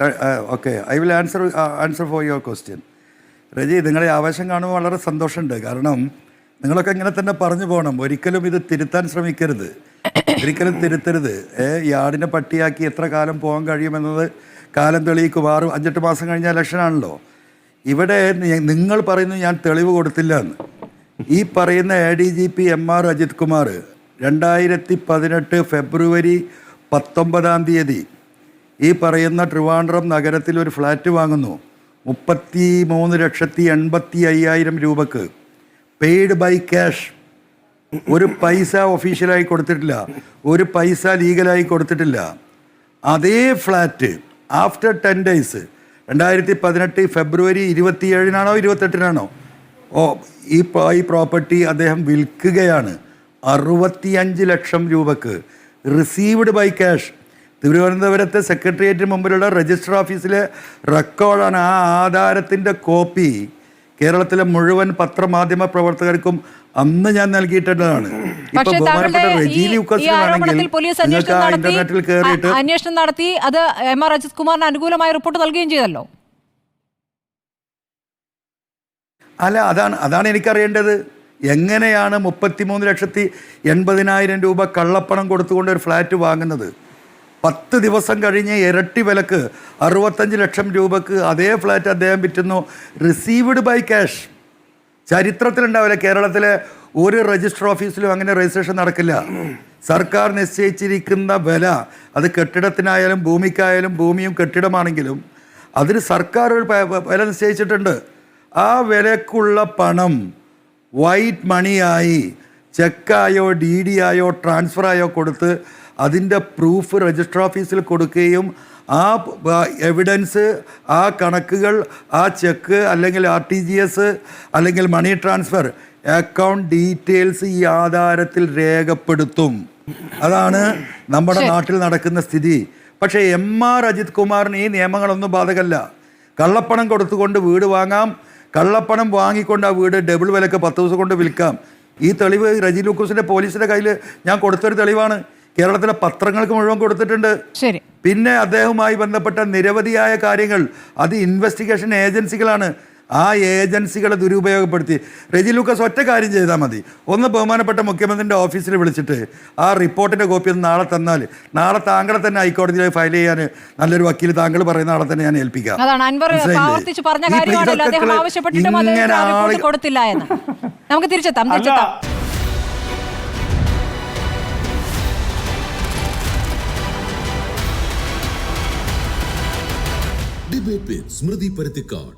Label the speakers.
Speaker 1: Okay. I will answer answer for your question. Reji നിങ്ങളെ ആവേശം കാണുമ്പോൾ വളരെ സന്തോഷമുണ്ട്. കാരണം നിങ്ങളൊക്കെ ഇങ്ങനെ തന്നെ പറഞ്ഞു പോകണം. ഒരിക്കലും ഇത് തിരുത്താൻ ശ്രമിക്കരുത്. ഒരിക്കലും തിരുത്തരുത്. ഈ ആടിനെ പട്ടിയാക്കി എത്ര കാലം പോകാൻ കഴിയുമെന്നത് കാലം തെളിയിക്കും. ആറ് അഞ്ചെട്ട് മാസം കഴിഞ്ഞ ഇലക്ഷനാണല്ലോ. ഇവിടെ നിങ്ങൾ പറയുന്നു ഞാൻ തെളിവ് കൊടുത്തില്ല എന്ന് ഈ പറയുന്ന A D G P M R Ajith Kumar രണ്ടായിരത്തി പതിനെട്ട് ഫെബ്രുവരി പത്തൊമ്പതാം തീയതി ഈ പറയുന്ന ട്രിവാൻഡ്രം നഗരത്തിൽ ഒരു ഫ്ലാറ്റ് വാങ്ങുന്നു. മുപ്പത്തി മൂന്ന് ലക്ഷത്തി എൺപത്തി അയ്യായിരം രൂപക്ക്. പെയ്ഡ് ബൈ ക്യാഷ് ഒരു പൈസ ഒഫീഷ്യലായി കൊടുത്തിട്ടില്ല. ഒരു പൈസ ലീഗലായി കൊടുത്തിട്ടില്ല. അതേ ഫ്ലാറ്റ് ആഫ്റ്റർ ടെൻ ഡേയ്സ് രണ്ടായിരത്തി പതിനെട്ട് ഫെബ്രുവരി ഇരുപത്തിയേഴിനാണോ ഇരുപത്തെട്ടിനാണോ? ഓ ഈ ഈ പ്രോപ്പർട്ടി അദ്ദേഹം വിൽക്കുകയാണ്. അറുപത്തിയഞ്ച് ലക്ഷം രൂപക്ക്. റിസീവ്ഡ് ബൈ ക്യാഷ് തിരുവനന്തപുരത്തെ സെക്രട്ടേറിയറ്റിന് മുമ്പിലുള്ള രജിസ്റ്റർ ഓഫീസിലെ റെക്കോർഡാണ് ആ ആധാരത്തിന്റെ കോപ്പി കേരളത്തിലെ മുഴുവൻ പത്രമാധ്യമ പ്രവർത്തകർക്കും അന്ന് ഞാൻ നൽകിയിട്ടുള്ളതാണ്. ഇപ്പൊ ബഹുമാനപ്പെട്ട
Speaker 2: താങ്കളുടെ ഈ-
Speaker 1: റെജി
Speaker 2: ഈ
Speaker 1: ലൂക്കസിനാണെങ്കിൽ
Speaker 2: ആരോപണത്തിൽ പോലീസ്
Speaker 1: നിങ്ങൾക്ക് ആ
Speaker 2: നടത്തി
Speaker 1: ഇന്റർനെറ്റിൽ കയറിയിട്ട്
Speaker 2: അന്വേഷണം നടത്തി അത് എം ആർ അജിത് കുമാറിന് അനുകൂലമായ റിപ്പോർട്ട് നൽകുകയും ചെയ്തല്ലോ?
Speaker 1: അല്ല അതാണ് അതാണ് എനിക്കറിയേണ്ടത്. എങ്ങനെയാണ് മുപ്പത്തിമൂന്ന് ലക്ഷത്തി എൺപതിനായിരം രൂപ കള്ളപ്പണം കൊടുത്തുകൊണ്ട് ഒരു ഫ്ലാറ്റ് വാങ്ങുന്നത്? പത്ത് ദിവസം കഴിഞ്ഞ് ഇരട്ടി വിലക്ക്. അറുപത്തഞ്ച് ലക്ഷം രൂപക്ക് അതേ ഫ്ലാറ്റ് അദ്ദേഹം വിറ്റുന്നു. റിസീവ്ഡ് ബൈ ക്യാഷ് ചരിത്രത്തിലുണ്ടാവില്ല. കേരളത്തിലെ ഒരു രജിസ്റ്റർ ഓഫീസിലും അങ്ങനെ രജിസ്ട്രേഷൻ നടക്കില്ല. സർക്കാർ നിശ്ചയിച്ചിരിക്കുന്ന വില അത് കെട്ടിടത്തിനായാലും ഭൂമിക്കായാലും ഭൂമിയും കെട്ടിടമാണെങ്കിലും അതിന് സർക്കാർ ഒരു വില നിശ്ചയിച്ചിട്ടുണ്ട്. ആ വിലക്കുള്ള പണം വൈറ്റ് മണിയായി ചെക്കായോ ഡി ഡി ആയോ ട്രാൻസ്ഫറായോ കൊടുത്ത് അതിന്റെ പ്രൂഫ് രജിസ്റ്റർ ഓഫീസിൽ കൊടുക്കുകയും ആ എവിഡൻസ് ആ കണക്കുകൾ ആ ചെക്ക് അല്ലെങ്കിൽ ആർ ടി ജി എസ് അല്ലെങ്കിൽ മണി ട്രാൻസ്ഫർ അക്കൗണ്ട് ഡീറ്റെയിൽസ് ഈ ആധാരത്തിൽ രേഖപ്പെടുത്തും. അതാണ് നമ്മുടെ നാട്ടിൽ നടക്കുന്ന സ്ഥിതി. പക്ഷേ എം ആർ അജിത് കുമാറിന് ഈ നിയമങ്ങളൊന്നും ബാധകമല്ല കള്ളപ്പണം കൊടുത്തുകൊണ്ട് വീട് വാങ്ങാം. കള്ളപ്പണം വാങ്ങിക്കൊണ്ട് ആ വീട് ഡബിൾ വിലക്ക് പത്ത് ദിവസം കൊണ്ട് വിൽക്കാം. ഈ തെളിവ് റജി ലൂക്കോസിന്റെ പോലീസിന്റെ കയ്യിൽ ഞാൻ കൊടുത്തൊരു തെളിവാണ്. കേരളത്തിലെ പത്രങ്ങൾക്ക് മുഴുവൻ കൊടുത്തിട്ടുണ്ട്.
Speaker 2: ശരി.
Speaker 1: പിന്നെ അദ്ദേഹവുമായി ബന്ധപ്പെട്ട നിരവധിയായ കാര്യങ്ങൾ. അത് ഇൻവെസ്റ്റിഗേഷൻ ഏജൻസികളാണ്. ആ ഏജൻസികളെ ദുരുപയോഗപ്പെടുത്തി. റെജി ലൂക്കസ് ഒറ്റ കാര്യം ചെയ്താൽ മതി. ഒന്ന് ബഹുമാനപ്പെട്ട മുഖ്യമന്ത്രിന്റെ ഓഫീസിൽ വിളിച്ചിട്ട് ആ റിപ്പോർട്ടിന്റെ കോപ്പി ഒന്ന് നാളെ തന്നാൽ. നാളെ താങ്കളെ തന്നെ ഹൈക്കോടതിയിൽ ഫയൽ ചെയ്യാൻ നല്ലൊരു വക്കീൽ താങ്കൾ പറയുന്ന ആളെ തന്നെ ഞാൻ ഏൽപ്പിക്കാം. ഇങ്ങനെ ആളുകൾ-
Speaker 2: നമുക്ക് തിരിച്ചെത്താം
Speaker 3: അല്ല
Speaker 2: തിരിച്ചെത്താം
Speaker 4: ഡിബേറ്റ് വിത്ത് സ്മൃതി പരുത്തിക്കാട്